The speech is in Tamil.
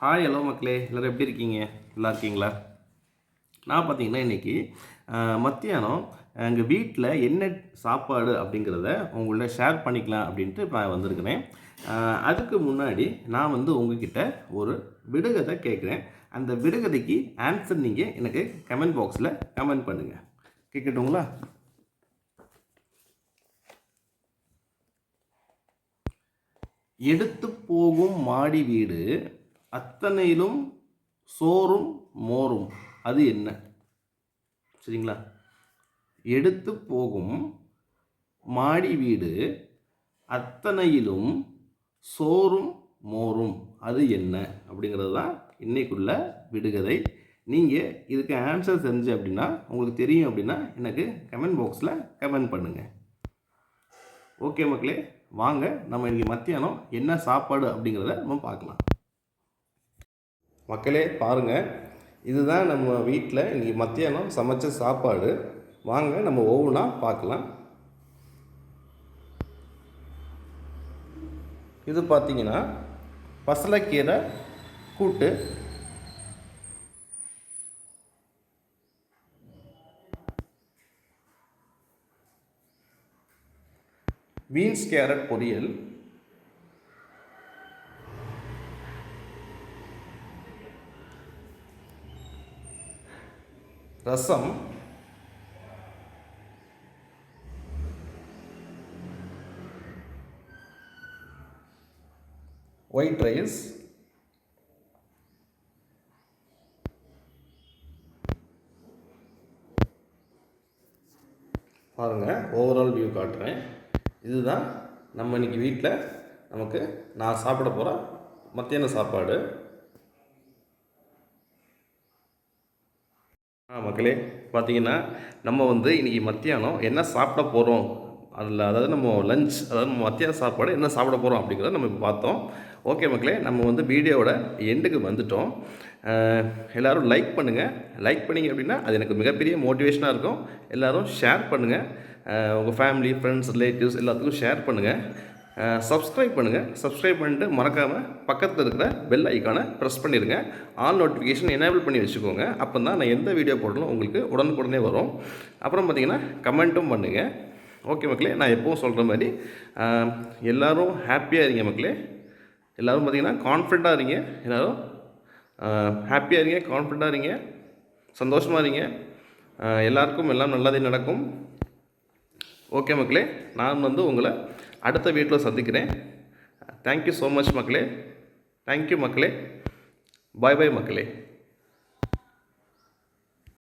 ஹாய் ஹலோ மக்களே. எல்லோரும் எப்படி இருக்கீங்க? நல்லா இருக்கீங்களா? நான் பார்த்தீங்கன்னா இன்றைக்கி மத்தியானம் எங்கள் வீட்டில் என்ன சாப்பாடு அப்படிங்கிறத உங்கள்ட்ட ஷேர் பண்ணிக்கலாம் அப்படின்ட்டு நான் வந்திருக்கிறேன். அதுக்கு முன்னாடி நான் வந்து உங்ககிட்ட ஒரு விடுகதை கேட்குறேன். அந்த விடுகதைக்கு ஆன்சர் நீங்கள் எனக்கு கமெண்ட் பாக்ஸில் கமெண்ட் பண்ணுங்கள் கேட்கட்டுங்களா? எடுத்து போகும் மாடி வீடு அத்தனையிலும் சோறும் மோரும். அது என்ன? சரிங்களா? எடுத்து போகும் மாடி வீடு அத்தனையிலும் சோறும் மோரும். அது என்ன? அப்படிங்கிறது தான் இன்னைக்குள்ள விடுகதை. நீங்கள் இதுக்கு ஆன்சர் தெரிஞ்சு அப்படின்னா உங்களுக்கு தெரியும் அப்படின்னா எனக்கு கமெண்ட் பாக்ஸில் கமெண்ட் பண்ணுங்கள் ஓகே மக்களே வாங்க நம்ம இன்றைக்கி மத்தியானம் என்ன சாப்பாடு அப்படிங்கிறத நம்ம பார்க்கலாம். மக்களே பாருங்கள் இதுதான் நம்ம வீட்டில் இன்றைக்கி மத்தியானம் சமைச்ச சாப்பாடு. வாங்க நம்ம ஒவ்வொன்றா பார்க்கலாம். இது பார்த்தீங்கன்னா பசலைக்கீரை கூட்டு. பீன்ஸ் கேரட் பொரியல். ரசம். ஒயிட் ரைஸ் பாருங்கள் ஓவரால் வியூ காட்டுறேன். இதுதான் நம்ம இன்னைக்கு வீட்டில் நமக்கு நான் சாப்பிட போகிற மத்தியான சாப்பாடு. மக்களே பார்த்தீங்கன்னா நம்ம வந்து இன்றைக்கி மத்தியானம் என்ன சாப்பிட போகிறோம் அதில் அதாவது நம்ம லஞ்ச் அதாவது நம்ம மத்தியான சாப்பாடு என்ன சாப்பிட போகிறோம் அப்படிங்கிறத நம்ம இப்போ பார்த்தோம். ஓகே மக்களே நம்ம வந்து வீடியோவோட எண்டுக்கு வந்துட்டோம். எல்லோரும் லைக் பண்ணுங்கள் லைக் பண்ணீங்க அப்படின்னா அது எனக்கு மிகப்பெரிய மோட்டிவேஷனாக இருக்கும். எல்லோரும் ஷேர் பண்ணுங்கள் உங்கள் ஃபேமிலி ஃப்ரெண்ட்ஸ் ரிலேட்டிவ்ஸ் எல்லாத்துக்கும் ஷேர் பண்ணுங்கள் சப்ஸ்கிரைப் பண்ணுங்கள் சப்ஸ்கிரைப் பண்ணிட்டு மறக்காமல் பக்கத்தில் இருக்கிற பெல் ஐக்கானை ப்ரெஸ் பண்ணிடுங்க. ஆல் நோட்டிஃபிகேஷன் எனேபிள் பண்ணி வச்சுக்கோங்க. அப்போ தான் நான் எந்த வீடியோ போடணும் உங்களுக்கு உடனுக்குடனே வரும். அப்புறம் பார்த்தீங்கன்னா கமெண்ட்டும் பண்ணுங்கள் ஓகே மக்களே நான் எப்போவும் சொல்கிற மாதிரி எல்லோரும் ஹாப்பியாக இருங்க மக்களே. எல்லோரும் பார்த்தீங்கன்னா கான்ஃபிடண்ட்டாக இருங்க. எல்லோரும் ஹாப்பியாக இருங்க கான்ஃபிடண்ட்டாக இருங்க. சந்தோஷமாக இருங்க. எல்லாருக்கும் எல்லாம் நல்லதே நடக்கும். ஓகே மக்களே நான் வந்து உங்களை அடுத்த வீட்டில் சந்திக்கிறேன். தேங்க்யூ ஸோ மச் மக்களே. தேங்க்யூ மக்களே. பாய் பாய் மக்களே.